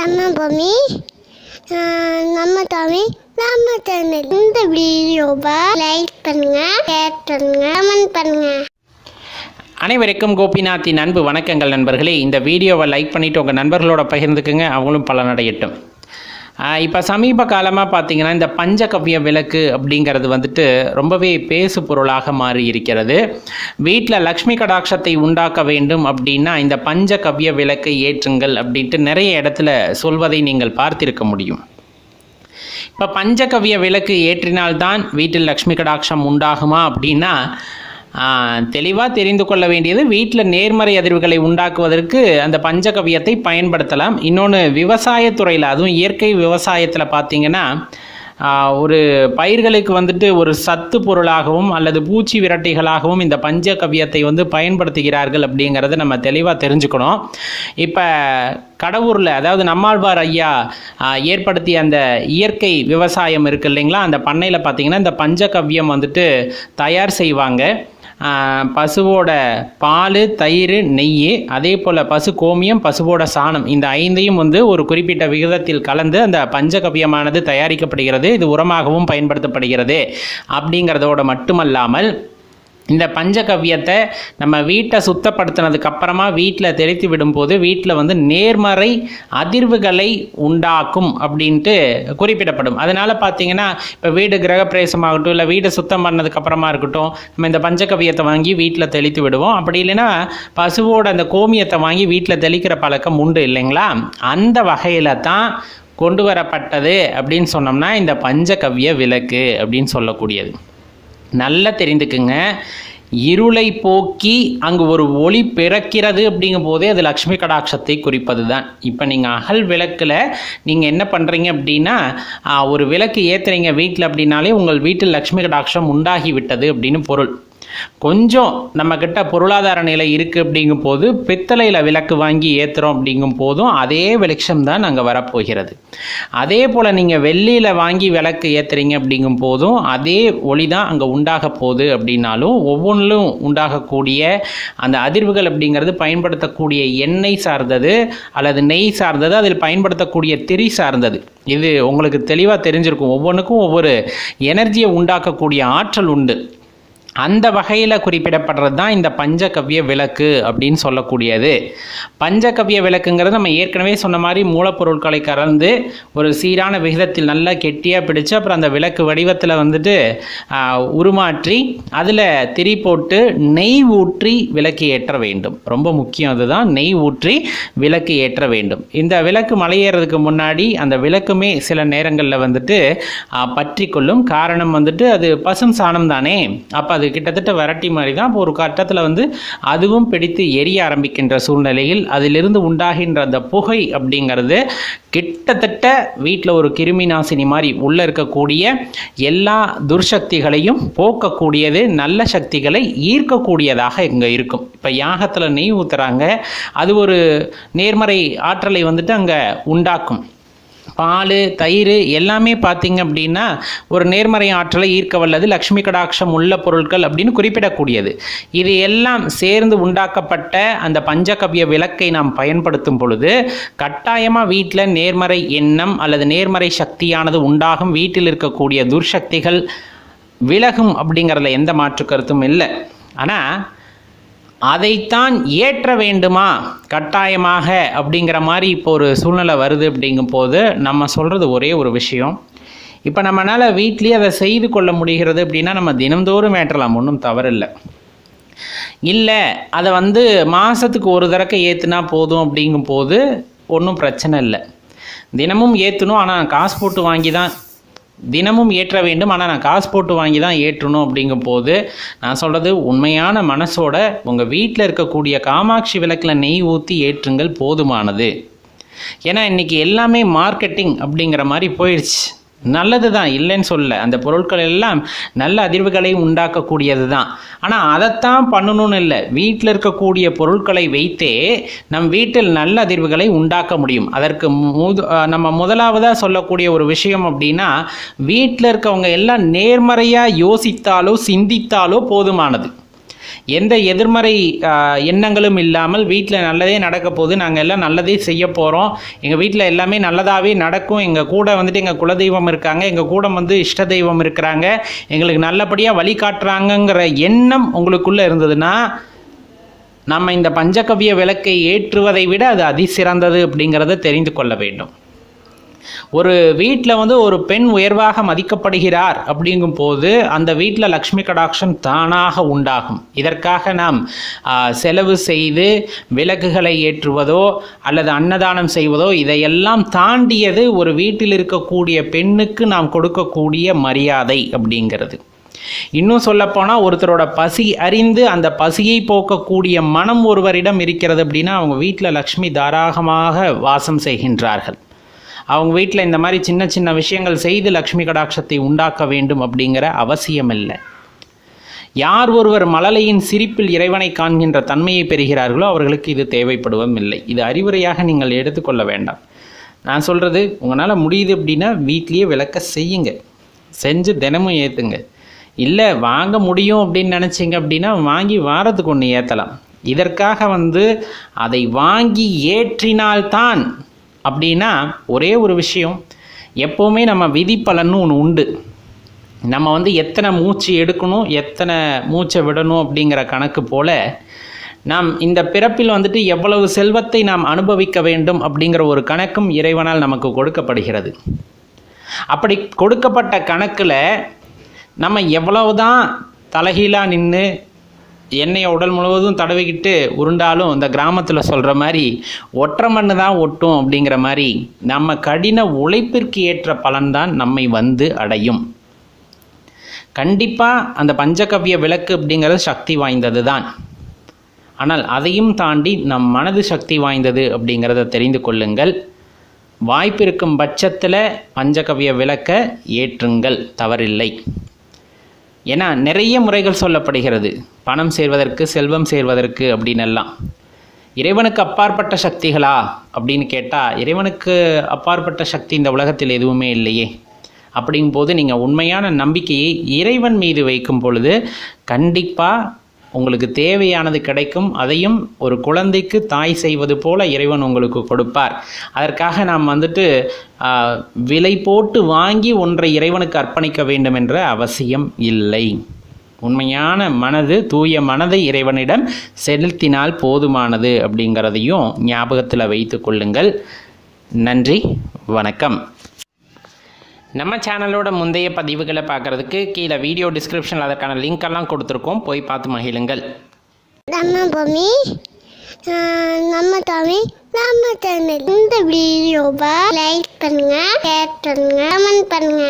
நம்ம பூமி நம்ம தமிழ் நம்ம தமிழ் இந்த வீடியோவை லைக் பண்ணுங்க ஷேர் பண்ணுங்க கமெண்ட் பண்ணுங்க. அனைவருக்கும் கோபிநாத்தின் அன்பு வணக்கங்கள் நண்பர்களே. இந்த வீடியோவை லைக் பண்ணிவிட்டு உங்கள் நண்பர்களோட பகிர்ந்துக்குங்க. அவங்களும் பலனடையட்டும். இப்போ சமீப காலமாக பார்த்தீங்கன்னா இந்த பஞ்சகவ்ய விளக்கு அப்படிங்கிறது வந்துட்டு ரொம்பவே பேசு பொருளாக மாறி இருக்கிறது. வீட்டில் லக்ஷ்மி கடாட்சத்தை உண்டாக்க வேண்டும் அப்படின்னா இந்த பஞ்சகவ்ய விளக்கை ஏற்றுங்கள் அப்படின்ட்டு நிறைய இடத்துல சொல்வதை நீங்கள் பார்த்திருக்க முடியும். இப்போ பஞ்சகவ்ய விளக்கு ஏற்றினால்தான் வீட்டில் லக்ஷ்மி கடாட்சம் உண்டாகுமா அப்படின்னா தெளிவாக தெரிந்து கொள்ள வேண்டியது வீட்டில் நேர்மறை அதிர்வுகளை உண்டாக்குவதற்கு அந்த பஞ்சகவ்யத்தை பயன்படுத்தலாம். இன்னொன்று விவசாயத்துறையில் அதுவும் இயற்கை விவசாயத்தில் பார்த்தீங்கன்னா ஒரு பயிர்களுக்கு வந்துட்டு ஒரு சத்து பொருளாகவும் அல்லது பூச்சி விரட்டிகளாகவும் இந்த பஞ்சகவ்யத்தை வந்து பயன்படுத்துகிறார்கள் அப்படிங்கிறத நம்ம தெளிவாக தெரிஞ்சுக்கணும். இப்போ கடவுரில் அதாவது நம்மாழ்வார் ஐயா ஏற்படுத்திய அந்த இயற்கை விவசாயம் இருக்கு இல்லைங்களா? அந்த பண்ணையில் பார்த்தீங்கன்னா இந்த பஞ்சகவ்யம் வந்துட்டு தயார் செய்வாங்க. பசுவோட பால் தயிர் நெய் அதே போல் பசு கோமியம் பசுவோட சாணம். இந்த ஐந்தையும் வந்து ஒரு குறிப்பிட்ட விகிதத்தில் கலந்து அந்த பஞ்சகவியமானது தயாரிக்கப்படுகிறது. இது உரமாகவும் பயன்படுத்தப்படுகிறது. அப்படிங்கிறதோட மட்டுமல்லாமல் இந்த பஞ்சகவ்யத்தை நம்ம வீட்டை சுத்தப்படுத்தினதுக்கு அப்புறமா வீட்டில் தெளித்து விடும்போது வீட்டில் வந்து நேர்மறை அதிர்வுகளை உண்டாக்கும் அப்படின்ட்டு குறிப்பிடப்படும். அதனால் பார்த்தீங்கன்னா இப்போ வீடு கிரகப்பிரவேசமாகட்டும் இல்லை வீடு சுத்தம் பண்ணதுக்கு அப்புறமா இருக்கட்டும் நம்ம இந்த பஞ்சகவ்யத்தை வாங்கி வீட்டில் தெளித்து விடுவோம். அப்படி இல்லைன்னா பசுவோட அந்த கோமியத்தை வாங்கி வீட்டில் தெளிக்கிற பழக்கம் உண்டு இல்லைங்களா? அந்த வகையில் தான் கொண்டு வரப்பட்டது அப்படின்னு சொன்னோம்னா இந்த பஞ்சகவ்ய விளக்கு அப்படின்னு சொல்லக்கூடியது. நல்லா தெரிந்துக்குங்க. இருளை போக்கி அங்கு ஒரு ஒளி பிறக்கிறது அப்படிங்கும் போதே அது லக்ஷ்மி கடாட்சத்தை குறிப்பது தான் இப்போ நீங்கள் அகல் விளக்கில் நீங்கள் என்ன பண்ணுறீங்க அப்படின்னா ஒரு விளக்கு ஏற்றுறீங்க வீட்டில் அப்படின்னாலே உங்கள் வீட்டில் லக்ஷ்மி கடாட்சம் உண்டாகி விட்டது அப்படின்னு பொருள். கொஞ்சம் நம்மக்கிட்ட பொருளாதார நிலை இருக்குது அப்படிங்கும் போது பித்தளையில் விளக்கு வாங்கி ஏற்றுறோம் அப்படிங்கும் போதும் அதே வெளிச்சம் தான் அங்கே வரப்போகிறது. அதே போல் நீங்கள் வெள்ளியில் வாங்கி விளக்கு ஏற்றுறீங்க அப்படிங்கும் போதும் அதே ஒளி தான் அங்கே உண்டாக போகுது அப்படின்னாலும் ஒவ்வொன்றிலும் உண்டாகக்கூடிய அந்த அதிர்வுகள் அப்படிங்கிறது பயன்படுத்தக்கூடிய எண்ணெய் சார்ந்தது அல்லது நெய் சார்ந்தது அதில் பயன்படுத்தக்கூடிய திரி சார்ந்தது. இது உங்களுக்கு தெளிவாக தெரிஞ்சிருக்கும். ஒவ்வொன்றுக்கும் ஒவ்வொரு எனர்ஜியை உண்டாக்கக்கூடிய ஆற்றல் உண்டு. அந்த வகையில் குறிப்பிடப்படுறது தான் இந்த பஞ்சகவ்ய விளக்கு அப்படின்னு சொல்லக்கூடியது. பஞ்சகவ்ய விளக்குங்கிறது நம்ம ஏற்கனவே சொன்ன மாதிரி மூலப்பொருட்களை கலந்து ஒரு சீரான விகிதத்தில் நல்லா கெட்டியாக பிடிச்சு அப்புறம் அந்த விளக்கு வடிவத்தில் வந்துட்டு உருமாற்றி அதில் திரி போட்டு நெய் ஊற்றி விளக்கு ஏற்ற வேண்டும். ரொம்ப முக்கியம் அதுதான். நெய் ஊற்றி விளக்கு ஏற்ற வேண்டும். இந்த விளக்கு மலையேறதுக்கு முன்னாடி அந்த விளக்குமே சில நேரங்களில் வந்துட்டு பற்றி கொள்ளும் காரணம் வந்துட்டு அது பசும் சாணம் தானே. அப்போ அது கிட்டத்தட்ட வரட்டி மாதிரி தான் இப்போ ஒரு கட்டத்தில் வந்து அதுவும் பிடித்து எரிய ஆரம்பிக்கின்ற சூழ்நிலையில் அதிலிருந்து உண்டாகின்ற அந்த புகை அப்படிங்கிறது கிட்டத்தட்ட வீட்டில் ஒரு கிருமி நாசினி மாதிரி உள்ளே இருக்கக்கூடிய எல்லா துர்சக்திகளையும் போக்கக்கூடியது நல்ல சக்திகளை ஈர்க்கக்கூடியதாக இங்கே இருக்கும். இப்போ யாகத்தில் நெய் ஊற்றுறாங்க அது ஒரு நேர்மறை ஆற்றலை வந்துட்டு அங்கே உண்டாக்கும். பால் தயிர் எல்லாமே பார்த்தீங்க அப்படின்னா ஒரு நேர்மறை ஆற்றலை ஈர்க்க வல்லது லக்ஷ்மி கடாட்சம் உள்ள பொருட்கள் அப்படின்னு குறிப்பிடக்கூடியது. இது எல்லாம் சேர்ந்து உண்டாக்கப்பட்ட அந்த பஞ்சகவ்ய விளக்கை நாம் பயன்படுத்தும் பொழுது கட்டாயமாக வீட்டில் நேர்மறை எண்ணம் அல்லது நேர்மறை சக்தியானது உண்டாகும். வீட்டில் இருக்கக்கூடிய துர்சக்திகள் விலகும் அப்படிங்கிறதுல எந்த மாற்று கருத்தும் இல்லை. ஆனால் அதைத்தான் ஏற்ற வேண்டுமா? கட்டாயமாக அப்படிங்கிற மாதிரி இப்போ ஒரு சூழ்நிலை வருது அப்படிங்கும் போது நம்ம சொல்கிறது ஒரே ஒரு விஷயம். இப்போ நம்மளால் வீட்லேயே அதை செய்து கொள்ள முடிகிறது அப்படின்னா நம்ம தினந்தோறும் ஏற்றலாம் ஒன்றும் தவறில்லை. இல்லை அதை வந்து மாதத்துக்கு ஒரு தடக்க ஏற்றுனா போதும் அப்படிங்கும் போது ஒன்றும் பிரச்சனை இல்லை. தினமும் ஏற்றணும் ஆனால் காசு போட்டு வாங்கி தான் தினமும் ஏற்ற வேண்டும். ஆனால் நான் காசு போட்டு வாங்கி தான் ஏற்றணும் அப்படிங்கும் போது நான் சொல்கிறது உண்மையான மனசோட உங்கள் வீட்டில் இருக்கக்கூடிய காமாட்சி விளக்கில் நெய் ஊற்றி ஏற்றுங்கள் போதுமானது. ஏன்னா இன்றைக்கி எல்லாமே மார்க்கெட்டிங் அப்படிங்கிற மாதிரி போயிடுச்சு நல்லது தான் இல்லைன்னு சொல்ல. அந்த பொருட்கள் எல்லாம் நல்ல அதிர்வுகளை உண்டாக்கக்கூடியது தான் ஆனால் அதைத்தான் பண்ணணும்னு இல்லை. வீட்டில் இருக்கக்கூடிய பொருட்களை வைத்தே நம் வீட்டில் நல்ல அதிர்வுகளை உண்டாக்க முடியும். அதற்கு முது நம்ம முதலாவதாக சொல்லக்கூடிய ஒரு விஷயம் அப்படின்னா வீட்டில் இருக்கவங்க எல்லாம் நேர்மறையாக யோசித்தாலோ சிந்தித்தாலோ போதுமானது. எந்த எதிர்மறை எண்ணங்களும் இல்லாமல் வீட்டில் நல்லதே நடக்க போகுது. நாங்கள் எல்லாம் நல்லதே செய்ய போகிறோம் எங்கள் வீட்டில் எல்லாமே நல்லதாகவே நடக்கும். எங்கள் கூட வந்துட்டு எங்கள் குலதெய்வம் இருக்காங்க. எங்கள் கூட வந்து இஷ்ட தெய்வம் இருக்கிறாங்க. எங்களுக்கு நல்லபடியாக வழிகாட்டுறாங்கங்கிற எண்ணம் உங்களுக்குள்ளே இருந்ததுன்னா நம்ம இந்த பஞ்சகவ்ய விளக்கை ஏற்றுவதை விட அது அதிசிறந்தது அப்படிங்கிறத தெரிந்து கொள்ள வேண்டும். ஒரு வீட்டில் வந்து ஒரு பெண் உயர்வாக மதிக்கப்படுகிறார் அப்படிங்கும் போது அந்த வீட்டில் லக்ஷ்மி கடாட்சம் தானாக உண்டாகும். இதற்காக நாம் செலவு செய்து விளக்குகளை ஏற்றுவதோ அல்லது அன்னதானம் செய்வதோ இதையெல்லாம் தாண்டியது ஒரு வீட்டில் இருக்கக்கூடிய பெண்ணுக்கு நாம் கொடுக்கக்கூடிய மரியாதை அப்படிங்கிறது. இன்னும் சொல்லப்போனால் ஒருத்தரோட பசி அறிந்து அந்த பசியை போக்கக்கூடிய மனம் ஒருவரிடம் இருக்கிறது அப்படின்னா அவங்க வீட்டில் லக்ஷ்மி தாராகமாக வாசம் செய்கின்றார்கள். அவங்க வீட்டில் இந்த மாதிரி சின்ன சின்ன விஷயங்கள் செய்து லக்ஷ்மி கடாட்சத்தை உண்டாக்க வேண்டும் அப்படிங்கிற அவசியம் இல்லை யார் ஒருவர் மழலையின் சிரிப்பில் இறைவனை காண்கின்ற தன்மையை பெறுகிறார்களோ அவர்களுக்கு இது தேவைப்படுவதும் இல்லை. இது அறிவுரையாக நீங்கள் எடுத்துக்கொள்ள வேண்டாம். நான் சொல்கிறது உங்களால் முடியுது அப்படின்னா வீட்லேயே விளக்க செய்யுங்க. செஞ்சு தினமும் ஏற்றுங்க இல்லை வாங்க முடியும் அப்படின்னு நினச்சிங்க அப்படின்னா வாங்கி வாரத்துக்கு ஒன்று ஏற்றலாம் இதற்காக வந்து அதை வாங்கி ஏற்றினால்தான் அப்படின்னா ஒரே ஒரு விஷயம் எப்போவுமே நம்ம விதிப்பலன்னு ஒன்று உண்டு. நம்ம வந்து எத்தனை மூச்சு எடுக்கணும் எத்தனை மூச்சை விடணும் அப்படிங்கிற கணக்கு போல் நாம் இந்த பிறப்பில் வந்துட்டு எவ்வளவு செல்வத்தை நாம் அனுபவிக்க வேண்டும் அப்படிங்கிற ஒரு கணக்கும் இறைவனால் நமக்கு கொடுக்கப்படுகிறது. அப்படி கொடுக்கப்பட்ட கணக்கில் நம்ம எவ்வளவுதான் தலைகீழாக நின்று எண்ணெயை உடல் முழுவதும் தடவிக்கிட்டு உருண்டாலும் இந்த கிராமத்தில் சொல்கிற மாதிரி ஒற்றை மண்ணு தான் ஒட்டும் அப்படிங்கிற மாதிரி நம்ம கடின உழைப்பிற்கு ஏற்ற பலன்தான் நம்மை வந்து அடையும். கண்டிப்பாக அந்த பஞ்சகவ்ய விளக்கு அப்படிங்கிறது சக்தி வாய்ந்தது தான். ஆனால் அதையும் தாண்டி நம் மனது சக்தி வாய்ந்தது அப்படிங்கிறத தெரிந்து கொள்ளுங்கள். வாய்ப்பிருக்கும் பட்சத்தில் பஞ்சகவ்ய விளக்க ஏற்றுங்கள் தவறில்லை. ஏன்னா நிறைய முறைகள் சொல்லப்படுகிறது. பணம் சேர்வதற்கு செல்வம் சேர்வதற்கு அப்படின்னெல்லாம். இறைவனுக்கு அப்பாற்பட்ட சக்திகளா? அப்படின்னு கேட்டால் இறைவனுக்கு அப்பாற்பட்ட சக்தி இந்த உலகத்தில் எதுவுமே இல்லையே. அப்படிங்கும்போது நீங்கள் உண்மையான நம்பிக்கையை இறைவன் மீது வைக்கும் பொழுது கண்டிப்பாக உங்களுக்கு தேவையானது கிடைக்கும் அதையும் ஒரு குழந்தைக்கு தாய் செய்வது போல இறைவன் உங்களுக்கு கொடுப்பார். அதற்காக நாம் வந்துட்டு விலை போட்டு வாங்கி ஒன்றை இறைவனுக்கு அர்ப்பணிக்க வேண்டும் என்ற அவசியம் இல்லை. உண்மையான மனது தூய மனதை இறைவனிடம் செலுத்தினால் போதுமானது அப்படிங்கிறதையும் ஞாபகத்தில் வைத்து கொள்ளுங்கள். நன்றி வணக்கம். நம்ம சேனலோட முந்தைய பதிவுகளை பார்க்குறதுக்கு கீழே வீடியோ டிஸ்கிரிப்ஷனில் அதற்கான லிங்க் எல்லாம் கொடுத்துருக்கோம். போய் பார்த்து மகிழுங்கள். நம்ம பூமி நம்ம தமிழ் நம்ம சேனல் இந்த வீடியோவை லைக் பண்ணுங்க ஷேர் பண்ணுங்க கமெண்ட் பண்ணுங்க.